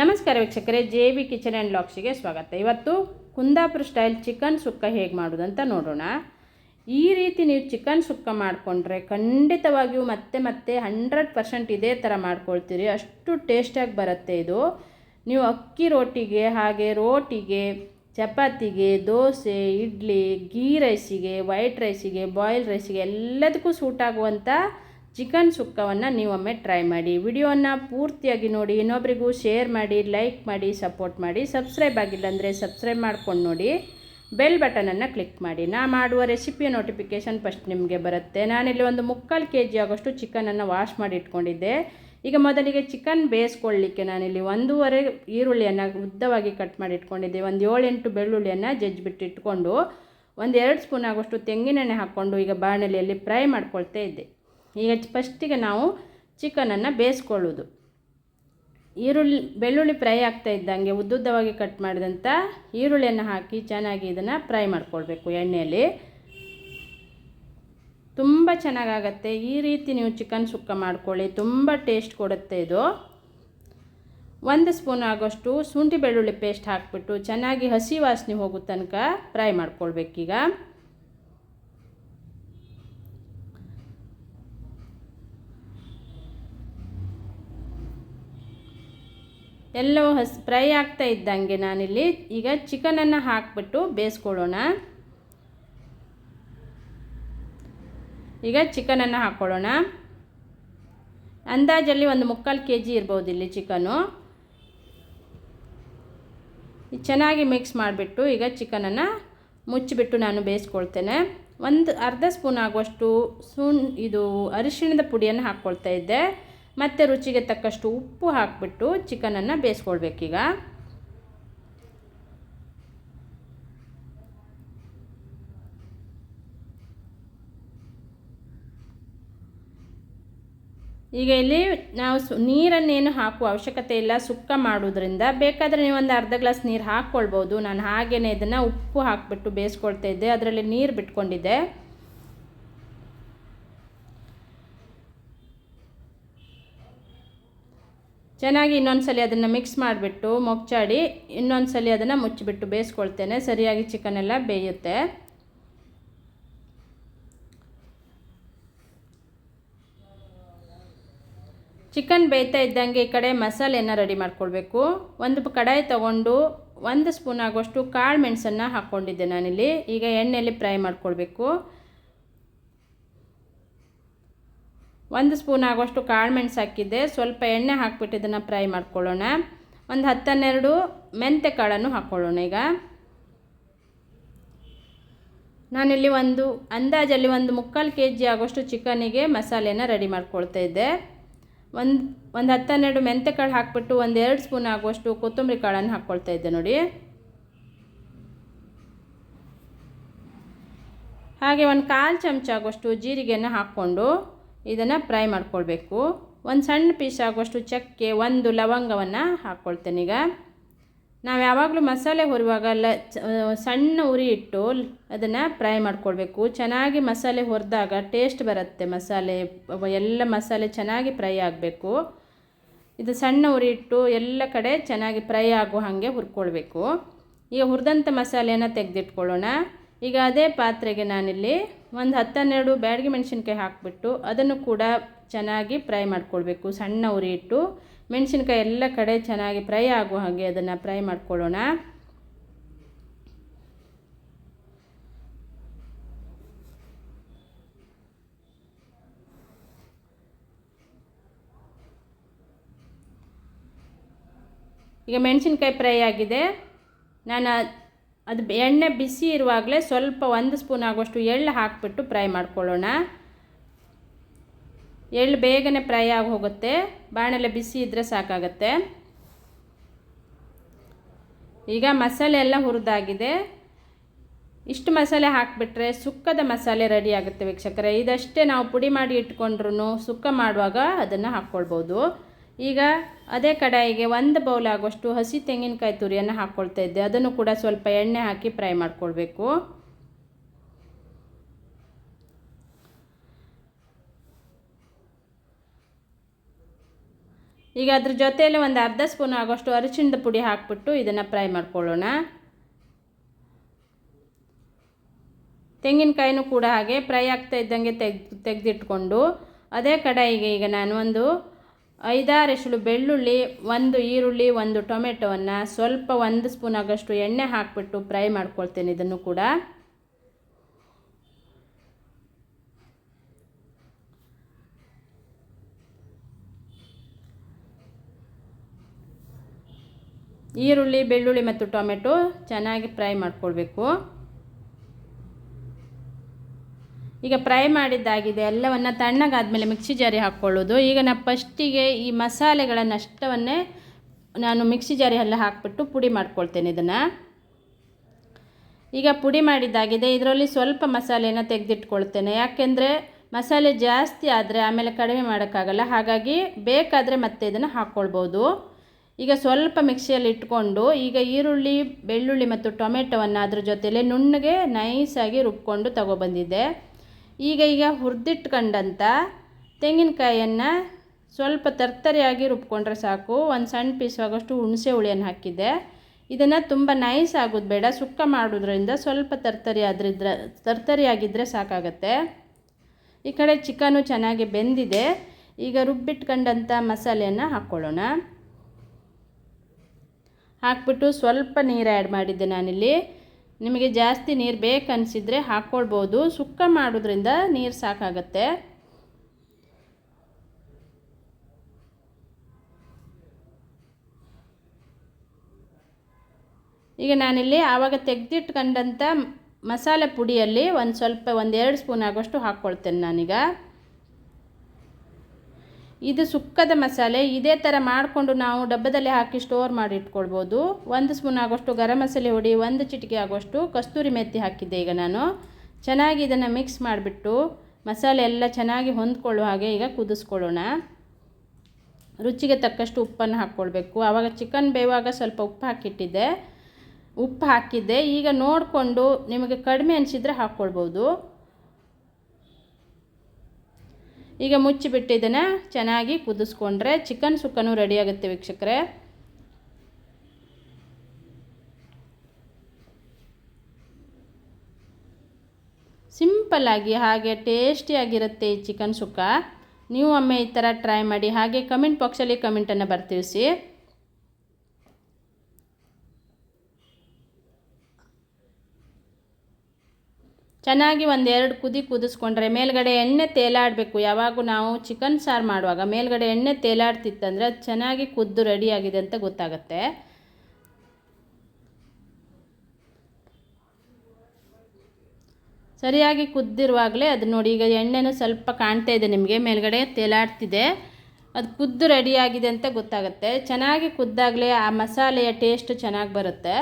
ನಮಸ್ಕಾರ ವೀಕ್ಷಕರೇ, J B kitchen and ಲಾಕ್ಸಿಗೆ ಸ್ವಾಗತ. ಇವತ್ತು ಕುಂದಾಪುರ ಸ್ಟೈಲ್ ಚಿಕನ್ ಸುಕ್ಕ ಹೇಗೆ ಮಾಡೋದು ಅಂತ ನೋಡೋಣ. ಈ ರೀತಿ ನೀವು ಚಿಕನ್ ಸುಕ್ಕ ಮಾಡಿಕೊಂಡ್ರೆ ಖಂಡಿತವಾಗಿಯೂ ಮತ್ತೆ ಮತ್ತೆ ಹಂಡ್ರೆಡ್ ಪರ್ಸೆಂಟ್ ಇದೇ ಥರ ಮಾಡ್ಕೊಳ್ತೀರಿ. ಅಷ್ಟು ಟೇಸ್ಟಾಗಿ ಬರುತ್ತೆ ಇದು. ನೀವು ಅಕ್ಕಿ ರೋಟಿಗೆ, ಹಾಗೆ ರೋಟಿಗೆ, ಚಪಾತಿಗೆ, ದೋಸೆ, ಇಡ್ಲಿ ಗೀ ರೈಸಿಗೆ, ವೈಟ್ ರೈಸಿಗೆ ಬಾಯ್ಲ್ ರೈಸಿಗೆ ಎಲ್ಲದಕ್ಕೂ ಸೂಟ್ ಆಗುವಂಥ ಚಿಕನ್ ಸುಕ್ಕವನ್ನು ನೀವೊಮ್ಮೆ ಟ್ರೈ ಮಾಡಿ. ವಿಡಿಯೋನ ಪೂರ್ತಿಯಾಗಿ ನೋಡಿ, ಇನ್ನೊಬ್ರಿಗೂ ಶೇರ್ ಮಾಡಿ ಲೈಕ್ ಮಾಡಿ ಸಪೋರ್ಟ್ ಮಾಡಿ. ಸಬ್ಸ್ಕ್ರೈಬ್ ಆಗಿಲ್ಲ ಅಂದರೆ ಸಬ್ಸ್ಕ್ರೈಬ್ ಮಾಡ್ಕೊಂಡು ನೋಡಿ. ಬೆಲ್ ಬಟನನ್ನು ಕ್ಲಿಕ್ ಮಾಡಿ. ನಾ ಮಾಡುವ ರೆಸಿಪಿಯ ನೋಟಿಫಿಕೇಷನ್ ಫಸ್ಟ್ ನಿಮಗೆ ಬರುತ್ತೆ. ನಾನಿಲ್ಲಿ ಒಂದು ಮುಕ್ಕಾಲು ಕೆ ಜಿ ಆಗೋಷ್ಟು ಚಿಕನನ್ನು ವಾಶ್ ಮಾಡಿ ಇಟ್ಕೊಂಡಿದ್ದೆ. ಈಗ ಮೊದಲಿಗೆ ಚಿಕನ್ ಬೇಯಿಸ್ಕೊಳ್ಳಿಕ್ಕೆ ನಾನಿಲ್ಲಿ ಒಂದೂವರೆ ಈರುಳ್ಳಿಯನ್ನು ಉದ್ದವಾಗಿ ಕಟ್ ಮಾಡಿ ಇಟ್ಕೊಂಡಿದ್ದೆ. ಒಂದು ಏಳೆಂಟು ಬೆಳ್ಳುಳ್ಳಿಯನ್ನು ಜಜ್ಜಿಬಿಟ್ಟು ಇಟ್ಕೊಂಡು, ಒಂದು ಎರಡು ಸ್ಪೂನ್ ಆಗೋಷ್ಟು ತೆಂಗಿನೆಣ್ಣೆ ಹಾಕ್ಕೊಂಡು ಈಗ ಬಾಣಲೆಯಲ್ಲಿ ಫ್ರೈ ಮಾಡ್ಕೊಳ್ತಾ ಇದ್ದೆ. ಈಗ ಫಸ್ಟಿಗೆ ನಾವು ಚಿಕನನ್ನು ಬೇಯಿಸ್ಕೊಳ್ಳೋದು. ಈರುಳ್ಳಿ, ಬೆಳ್ಳುಳ್ಳಿ ಫ್ರೈ ಆಗ್ತಾ ಇದ್ದಂಗೆ ಉದ್ದುದ್ದವಾಗಿ ಕಟ್ ಮಾಡಿದಂಥ ಈರುಳ್ಳಿಯನ್ನು ಹಾಕಿ ಚೆನ್ನಾಗಿ ಇದನ್ನು ಫ್ರೈ ಮಾಡ್ಕೊಳ್ಬೇಕು ಎಣ್ಣೆಯಲ್ಲಿ. ತುಂಬ ಚೆನ್ನಾಗಾಗತ್ತೆ. ಈ ರೀತಿ ನೀವು ಚಿಕನ್ ಸುಕ್ಕ ಮಾಡ್ಕೊಳ್ಳಿ. ತುಂಬ ಟೇಸ್ಟ್ ಕೊಡುತ್ತೆ ಇದು. ಒಂದು ಸ್ಪೂನ್ ಆಗೋಷ್ಟು ಶುಂಠಿ ಬೆಳ್ಳುಳ್ಳಿ ಪೇಸ್ಟ್ ಹಾಕಿಬಿಟ್ಟು ಚೆನ್ನಾಗಿ ಹಸಿ ವಾಸನೆ ಹೋಗೋ ತನಕ ಫ್ರೈ ಮಾಡ್ಕೊಳ್ಬೇಕೀಗ. ಎಲ್ಲವೂ ಹಸ್ ಫ್ರೈ ಆಗ್ತಾ ಇದ್ದಂಗೆ ನಾನಿಲ್ಲಿ. ಈಗ ಚಿಕನನ್ನು ಹಾಕಿಬಿಟ್ಟು ಬೇಯಿಸ್ಕೊಳ್ಳೋಣ. ಈಗ ಚಿಕನನ್ನು ಹಾಕ್ಕೊಳ್ಳೋಣ. ಅಂದಾಜಲ್ಲಿ ಒಂದು ಮುಕ್ಕಾಲು ಕೆ ಜಿ ಇರ್ಬೋದು ಇಲ್ಲಿ ಚಿಕನು. ಚೆನ್ನಾಗಿ ಮಿಕ್ಸ್ ಮಾಡಿಬಿಟ್ಟು ಈಗ ಚಿಕನನ್ನು ಮುಚ್ಚಿಬಿಟ್ಟು ನಾನು ಬೇಯಿಸ್ಕೊಳ್ತೇನೆ. ಒಂದು ಅರ್ಧ ಸ್ಪೂನ್ ಆಗುವಷ್ಟು ಸೂನ್ ಇದು ಅರಿಶಿಣದ ಪುಡಿಯನ್ನು ಹಾಕ್ಕೊಳ್ತಾ ಇದ್ದೆ. ಮತ್ತು ರುಚಿಗೆ ತಕ್ಕಷ್ಟು ಉಪ್ಪು ಹಾಕಿಬಿಟ್ಟು ಚಿಕನನ್ನು ಬೇಯಿಸ್ಕೊಳ್ಬೇಕೀಗ. ಈಗ ಇಲ್ಲಿ ನಾವು ಸು, ನೀರನ್ನೇನು ಹಾಕುವ ಅವಶ್ಯಕತೆ ಇಲ್ಲ, ಸುಕ್ಕ ಮಾಡೋದ್ರಿಂದ ಬೇಕಾದರೆ ನೀವು ಒಂದು ಅರ್ಧ ಗ್ಲಾಸ್ ನೀರು ಹಾಕ್ಕೊಳ್ಬೋದು. ನಾನು ಹಾಗೇ ಇದನ್ನು ಉಪ್ಪು ಹಾಕಿಬಿಟ್ಟು ಬೇಯಿಸ್ಕೊಳ್ತಾ ಇದ್ದೆ. ಅದರಲ್ಲಿ ನೀರು ಬಿಟ್ಕೊಂಡಿದ್ದೆ. ಚೆನ್ನಾಗಿ ಇನ್ನೊಂದು ಸಲ ಅದನ್ನು ಮಿಕ್ಸ್ ಮಾಡಿಬಿಟ್ಟು ಮೊಗ್ಚಾಡಿ ಇನ್ನೊಂದು ಸಲ ಅದನ್ನು ಮುಚ್ಚಿಬಿಟ್ಟು ಬೇಯಿಸ್ಕೊಳ್ತೇನೆ. ಸರಿಯಾಗಿ ಚಿಕನ್ ಎಲ್ಲ ಬೇಯುತ್ತೆ. ಚಿಕನ್ ಬೇಯ್ತಾ ಇದ್ದಂಗೆ ಈ ಕಡೆ ಮಸಾಲೆಯನ್ನು ರೆಡಿ ಮಾಡ್ಕೊಳ್ಬೇಕು. ಒಂದು ಕಡಾಯಿ ತಗೊಂಡು ಒಂದು ಸ್ಪೂನ್ ಆಗುವಷ್ಟು ಕಾಳು ಮೆಣಸನ್ನು ಹಾಕ್ಕೊಂಡಿದ್ದೆ ನಾನಿಲ್ಲಿ. ಈಗ ಎಣ್ಣೆಯಲ್ಲಿ ಫ್ರೈ ಮಾಡ್ಕೊಳ್ಬೇಕು. ಒಂದು ಸ್ಪೂನ್ ಆಗುವಷ್ಟು ಕಾಳು ಮೆಣಸು ಹಾಕಿದ್ದೆ. ಸ್ವಲ್ಪ ಎಣ್ಣೆ ಹಾಕ್ಬಿಟ್ಟು ಇದನ್ನು ಫ್ರೈ ಮಾಡ್ಕೊಳ್ಳೋಣ. ಒಂದು ಹತ್ತನ್ನೆರಡು ಮೆಂತೆ ಕಾಳನ್ನು ಹಾಕ್ಕೊಳ್ಳೋಣ ಈಗ. ನಾನಿಲ್ಲಿ ಒಂದು ಅಂದಾಜಲ್ಲಿ ಒಂದು ಮುಕ್ಕಾಲು ಕೆ ಜಿ ಆಗೋಷ್ಟು ಚಿಕನಿಗೆ ಮಸಾಲೆನ ರೆಡಿ ಮಾಡ್ಕೊಳ್ತಾ ಇದ್ದೆ. ಒಂದು ಒಂದು ಹತ್ತನ್ನೆರಡು ಮೆಂತೆ ಕಾಳು ಹಾಕ್ಬಿಟ್ಟು ಒಂದು ಎರಡು ಸ್ಪೂನ್ ಆಗುವಷ್ಟು ಕೊತ್ತಂಬರಿ ಕಾಳನ್ನು ಹಾಕ್ಕೊಳ್ತಾ ಇದ್ದೆ ನೋಡಿ. ಹಾಗೆ ಒಂದು ಕಾಲು ಚಮಚ ಆಗುವಷ್ಟು ಜೀರಿಗೆಯನ್ನು ಹಾಕ್ಕೊಂಡು ಇದನ್ನು ಫ್ರೈ ಮಾಡ್ಕೊಳ್ಬೇಕು. ಒಂದು ಸಣ್ಣ ಪೀಸ್ ಆಗುವಷ್ಟು ಚಕ್ಕೆ, ಒಂದು ಲವಂಗವನ್ನು ಹಾಕ್ಕೊಳ್ತೇನೆ ಈಗ. ನಾವು ಯಾವಾಗಲೂ ಮಸಾಲೆ ಹುರಿವಾಗ ಲ ಸಣ್ಣ ಉರಿ ಇಟ್ಟು ಅದನ್ನು ಫ್ರೈ ಮಾಡ್ಕೊಳ್ಬೇಕು. ಚೆನ್ನಾಗಿ ಮಸಾಲೆ ಹುರಿದಾಗ ಟೇಸ್ಟ್ ಬರುತ್ತೆ ಮಸಾಲೆ, ಎಲ್ಲ ಮಸಾಲೆ ಚೆನ್ನಾಗಿ ಫ್ರೈ ಆಗಬೇಕು. ಇದು ಸಣ್ಣ ಉರಿ ಇಟ್ಟು ಎಲ್ಲ ಕಡೆ ಚೆನ್ನಾಗಿ ಫ್ರೈ ಆಗೋ ಹಾಗೆ ಹುರ್ಕೊಳ್ಬೇಕು. ಈಗ ಹುರಿದಂಥ ಮಸಾಲೆಯನ್ನು ತೆಗೆದಿಟ್ಕೊಳ್ಳೋಣ. ಈಗ ಅದೇ ಪಾತ್ರೆಗೆ ನಾನಿಲ್ಲಿ ಒಂದು ಹತ್ತನ್ನೆರಡು ಬ್ಯಾಡಗಿ ಮೆಣಸಿನ್ಕಾಯಿ ಹಾಕಿಬಿಟ್ಟು ಅದನ್ನು ಕೂಡ ಚೆನ್ನಾಗಿ ಫ್ರೈ ಮಾಡ್ಕೊಳ್ಬೇಕು. ಸಣ್ಣ ಉರಿ ಇಟ್ಟು ಮೆಣಸಿನ್ಕಾಯಿ ಎಲ್ಲ ಕಡೆ ಚೆನ್ನಾಗಿ ಫ್ರೈ ಆಗುವ ಹಾಗೆ ಅದನ್ನು ಫ್ರೈ ಮಾಡ್ಕೊಳ್ಳೋಣ. ಈಗ ಮೆಣಸಿನ್ಕಾಯಿ ಫ್ರೈ ಆಗಿದೆ. ನಾನು ಅದು ಎಣ್ಣೆ ಬಿಸಿ ಇರುವಾಗಲೇ ಸ್ವಲ್ಪ ಒಂದು ಸ್ಪೂನ್ ಆಗುವಷ್ಟು ಎಳ್ಳು ಹಾಕಿಬಿಟ್ಟು ಫ್ರೈ ಮಾಡ್ಕೊಳ್ಳೋಣ. ಎಳ್ಳು ಬೇಗನೆ ಫ್ರೈ ಆಗಿ ಹೋಗುತ್ತೆ. ಬಾಣಲೆ ಬಿಸಿ ಇದ್ದರೆ ಸಾಕಾಗತ್ತೆ. ಈಗ ಮಸಾಲೆ ಎಲ್ಲ ಹುರಿದಾಗಿದೆ. ಇಷ್ಟು ಮಸಾಲೆ ಹಾಕಿಬಿಟ್ರೆ ಸುಕ್ಕದ ಮಸಾಲೆ ರೆಡಿ ಆಗುತ್ತೆ ವೀಕ್ಷಕರೇ. ಇದಷ್ಟೇ ನಾವು ಪುಡಿ ಮಾಡಿ ಇಟ್ಕೊಂಡ್ರೂ ಸುಕ್ಕ ಮಾಡುವಾಗ ಅದನ್ನು ಹಾಕ್ಕೊಳ್ಬೋದು. ಈಗ ಅದೇ ಕಡಾಯಿಗೆ ಒಂದು ಬೌಲ್ ಆಗುವಷ್ಟು ಹಸಿ ತೆಂಗಿನಕಾಯಿ ತುರಿಯನ್ನು ಹಾಕ್ಕೊಳ್ತಾ ಇದ್ದೆ. ಅದನ್ನು ಕೂಡ ಸ್ವಲ್ಪ ಎಣ್ಣೆ ಹಾಕಿ ಫ್ರೈ ಮಾಡಿಕೊಳ್ಬೇಕು. ಈಗ ಅದ್ರ ಜೊತೆಯಲ್ಲಿ ಒಂದು ಅರ್ಧ ಸ್ಪೂನ್ ಆಗೋಷ್ಟು ಅರಿಶಿಣದ ಪುಡಿ ಹಾಕ್ಬಿಟ್ಟು ಇದನ್ನು ಫ್ರೈ ಮಾಡ್ಕೊಳ್ಳೋಣ. ತೆಂಗಿನಕಾಯಿನೂ ಕೂಡ ಹಾಗೆ ಫ್ರೈ ಆಗ್ತಾ ಇದ್ದಂಗೆ ತೆಗ್ದು ತೆಗೆದಿಟ್ಕೊಂಡು ಅದೇ ಕಡಾಯಿಗೆ ಈಗ ನಾನು ಒಂದು ಐದಾರು ಎಸಳು ಬೆಳ್ಳುಳ್ಳಿ, ಒಂದು ಈರುಳ್ಳಿ, ಒಂದು ಟೊಮೆಟೊವನ್ನು ಸ್ವಲ್ಪ ಒಂದು ಸ್ಪೂನ್ ಆಗಷ್ಟು ಎಣ್ಣೆ ಹಾಕಿಬಿಟ್ಟು ಫ್ರೈ ಮಾಡ್ಕೊಳ್ತೇನೆ ಇದನ್ನು ಕೂಡ. ಈರುಳ್ಳಿ, ಬೆಳ್ಳುಳ್ಳಿ ಮತ್ತು ಟೊಮೆಟೊ ಚೆನ್ನಾಗಿ ಫ್ರೈ ಮಾಡ್ಕೊಳ್ಬೇಕು. ಈಗ ಫ್ರೈ ಮಾಡಿದ್ದಾಗಿದೆ, ಎಲ್ಲವನ್ನು ತಣ್ಣಗಾದಮೇಲೆ ಮಿಕ್ಸಿ ಜಾರಿ ಹಾಕ್ಕೊಳ್ಳೋದು ಈಗ ನಾನು ಫಸ್ಟಿಗೆ ಈ ಮಸಾಲೆಗಳನ್ನು ಅಷ್ಟವನ್ನೇ ನಾನು ಮಿಕ್ಸಿ ಜಾರಿಯಲ್ಲಿ ಹಾಕಿಬಿಟ್ಟು ಪುಡಿ ಮಾಡ್ಕೊಳ್ತೇನೆ ಇದನ್ನು. ಈಗ ಪುಡಿ ಮಾಡಿದ್ದಾಗಿದೆ, ಇದರಲ್ಲಿ ಸ್ವಲ್ಪ ಮಸಾಲೆನ ತೆಗೆದಿಟ್ಕೊಳ್ತೇನೆ. ಯಾಕೆಂದರೆ ಮಸಾಲೆ ಜಾಸ್ತಿ ಆದರೆ ಆಮೇಲೆ ಕಡಿಮೆ ಮಾಡೋಕ್ಕಾಗಲ್ಲ, ಹಾಗಾಗಿ ಬೇಕಾದರೆ ಮತ್ತೆ ಇದನ್ನು ಹಾಕ್ಕೊಳ್ಬೋದು ಈಗ ಸ್ವಲ್ಪ ಮಿಕ್ಸಿಯಲ್ಲಿ ಇಟ್ಕೊಂಡು, ಈಗ ಈರುಳ್ಳಿ, ಬೆಳ್ಳುಳ್ಳಿ ಮತ್ತು ಟೊಮೆಟೊವನ್ನು ಅದ್ರ ಜೊತೆಯಲ್ಲೇ ನುಣ್ಣಗೆ ನೈಸಾಗಿ ರುಬ್ಕೊಂಡು ತಗೊಬಂದಿದ್ದೆ. ಈಗ ಈಗ ಹುರಿದಿಟ್ಕೊಂಡಂಥ ತೆಂಗಿನಕಾಯಿಯನ್ನು ಸ್ವಲ್ಪ ತರ್ತರಿಯಾಗಿ ರುಬ್ಕೊಂಡ್ರೆ ಸಾಕು. ಒಂದು ಸಣ್ಣ ಪೀಸ್ ಆಗೋಷ್ಟು ಹುಣಸೆ ಹುಳಿಯನ್ನು ಹಾಕಿದ್ದೆ. ಇದನ್ನು ತುಂಬ ನೈಸ್ ಆಗೋದು ಬೇಡ. ಸುಕ್ಕ ಮಾಡೋದ್ರಿಂದ ಸ್ವಲ್ಪ ತರ್ತರಿ ಆದ್ರಿದ್ರೆ ತರ್ತರಿಯಾಗಿದ್ದರೆ ಸಾಕಾಗತ್ತೆ. ಈ ಕಡೆ ಚಿಕನು ಚೆನ್ನಾಗಿ ಬೆಂದಿದೆ. ಈಗ ರುಬ್ಬಿಟ್ಕೊಂಡಂಥ ಮಸಾಲೆಯನ್ನು ಹಾಕ್ಕೊಳ್ಳೋಣ ಹಾಕ್ಬಿಟ್ಟು ಸ್ವಲ್ಪ ನೀರು ಆ್ಯಡ್ ಮಾಡಿದ್ದೆ ನಾನಿಲ್ಲಿ. ನಿಮಗೆ ಜಾಸ್ತಿ ನೀರು ಬೇಕನ್ನಿಸಿದರೆ ಹಾಕ್ಕೊಳ್ಬೋದು ಸುಕ್ಕ ಮಾಡೋದ್ರಿಂದ ನೀರು ಸಾಕಾಗತ್ತೆ. ಈಗ ನಾನಿಲ್ಲಿ ಆವಾಗ ತೆಗೆದಿಟ್ಕೊಂಡಂಥ ಮಸಾಲೆ ಪುಡಿಯಲ್ಲಿ ಒಂದು ಸ್ವಲ್ಪ ಒಂದೆರಡು ಸ್ಪೂನ್ ಆಗೋಷ್ಟು ಹಾಕ್ಕೊಳ್ತೇನೆ ನಾನೀಗ. ಇದು ಸುಕ್ಕದ ಮಸಾಲೆ. ಇದೇ ಥರ ಮಾಡಿಕೊಂಡು ನಾವು ಡಬ್ಬದಲ್ಲಿ ಹಾಕಿ ಸ್ಟೋರ್ ಮಾಡಿ ಇಟ್ಕೊಳ್ಬೋದು. ಒಂದು ಸ್ಪೂನ್ ಆಗೋಷ್ಟು ಗರಂ ಮಸಾಲೆ ಹೊಡಿ, ಒಂದು ಚಿಟಿಕೆ ಆಗೋಷ್ಟು ಕಸ್ತೂರಿ ಮೆತ್ತಿ ಹಾಕಿದ್ದೆ ಈಗ ನಾನು. ಚೆನ್ನಾಗಿ ಇದನ್ನು ಮಿಕ್ಸ್ ಮಾಡಿಬಿಟ್ಟು ಮಸಾಲೆ ಎಲ್ಲ ಚೆನ್ನಾಗಿ ಹೊಂದ್ಕೊಳ್ಳೋ ಹಾಗೆ ಈಗ ಕುದಿಸ್ಕೊಳ್ಳೋಣ. ರುಚಿಗೆ ತಕ್ಕಷ್ಟು ಉಪ್ಪನ್ನು ಹಾಕ್ಕೊಳ್ಬೇಕು. ಆವಾಗ ಚಿಕನ್ ಬೇವಾಗ ಸ್ವಲ್ಪ ಉಪ್ಪು ಹಾಕಿಟ್ಟಿದ್ದೆ. ಉಪ್ಪು ಹಾಕಿದ್ದೆ. ಈಗ ನೋಡಿಕೊಂಡು ನಿಮಗೆ ಕಡಿಮೆ ಅನಿಸಿದರೆ ಹಾಕ್ಕೊಳ್ಬೋದು. ಈಗ ಮುಚ್ಚಿಬಿಟ್ಟು ಇದನ್ನು ಚೆನ್ನಾಗಿ ಕುದಿಸ್ಕೊಂಡ್ರೆ ಚಿಕನ್ ಸುಕ್ಕನೂ ರೆಡಿಯಾಗುತ್ತೆ ವೀಕ್ಷಕರೇ. ಸಿಂಪಲ್ಲಾಗಿ ಹಾಗೆ ಟೇಸ್ಟಿಯಾಗಿರುತ್ತೆ ಈ ಚಿಕನ್ ಸುಕ್ಕ. ನೀವು ಒಮ್ಮೆ ಈ ಥರ ಟ್ರೈ ಮಾಡಿ ಹಾಗೆ ಕಮೆಂಟ್ ಬಾಕ್ಸಲ್ಲಿ ಕಮೆಂಟನ್ನು ಬರ್ತಿಳಿಸಿ ಚೆನ್ನಾಗಿ ಒಂದೆರಡು ಕುದಿ ಕುದಿಸ್ಕೊಂಡ್ರೆ ಮೇಲ್ಗಡೆ ಎಣ್ಣೆ ತೇಲಾಡಬೇಕು. ಯಾವಾಗೂ ನಾವು ಚಿಕನ್ ಸಾರು ಮಾಡುವಾಗ ಮೇಲ್ಗಡೆ ಎಣ್ಣೆ ತೇಲಾಡ್ತಿತ್ತಂದರೆ ಅದು ಚೆನ್ನಾಗಿ ಕುದ್ದು ರೆಡಿಯಾಗಿದೆ ಅಂತ ಗೊತ್ತಾಗುತ್ತೆ. ಸರಿಯಾಗಿ ಕುದ್ದಿರುವಾಗಲೇ ಅದು ನೋಡಿ, ಈಗ ಎಣ್ಣೆನೂ ಸ್ವಲ್ಪ ಕಾಣ್ತಾ ಇದೆ ನಿಮಗೆ, ಮೇಲ್ಗಡೆ ತೇಲಾಡ್ತಿದೆ. ಅದು ಕುದ್ದು ರೆಡಿಯಾಗಿದೆ ಅಂತ ಗೊತ್ತಾಗುತ್ತೆ. ಚೆನ್ನಾಗಿ ಕುದ್ದಾಗಲೇ ಆ ಮಸಾಲೆಯ ಟೇಸ್ಟ್ ಚೆನ್ನಾಗಿ ಬರುತ್ತೆ.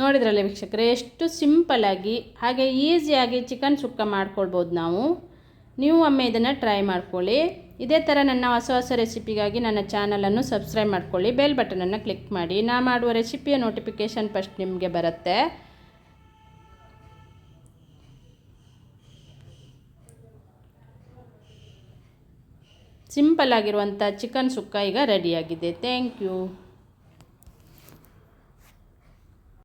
ನೋಡಿದ್ರಲ್ಲ ವೀಕ್ಷಕರೇ, ಎಷ್ಟು ಸಿಂಪಲಾಗಿ ಹಾಗೆ ಈಸಿಯಾಗಿ ಚಿಕನ್ ಸುಕ್ಕ ಮಾಡ್ಕೊಳ್ಬೋದು ನಾವು. ನೀವು ಒಮ್ಮೆ ಇದನ್ನು ಟ್ರೈ ಮಾಡ್ಕೊಳ್ಳಿ. ಇದೇ ಥರ ನನ್ನ ಹೊಸ ಹೊಸ ರೆಸಿಪಿಗಾಗಿ ನನ್ನ ಚಾನಲನ್ನು ಸಬ್ಸ್ಕ್ರೈಬ್ ಮಾಡ್ಕೊಳ್ಳಿ. ಬೆಲ್ ಬಟನನ್ನು ಕ್ಲಿಕ್ ಮಾಡಿ. ನಾ ಮಾಡುವ ರೆಸಿಪಿಯ ನೋಟಿಫಿಕೇಷನ್ ಫಸ್ಟ್ ನಿಮಗೆ ಬರುತ್ತೆ. ಸಿಂಪಲ್ ಆಗಿರುವಂಥ ಚಿಕನ್ ಸುಕ್ಕ ಈಗ ರೆಡಿಯಾಗಿದೆ ಥ್ಯಾಂಕ್ ಯು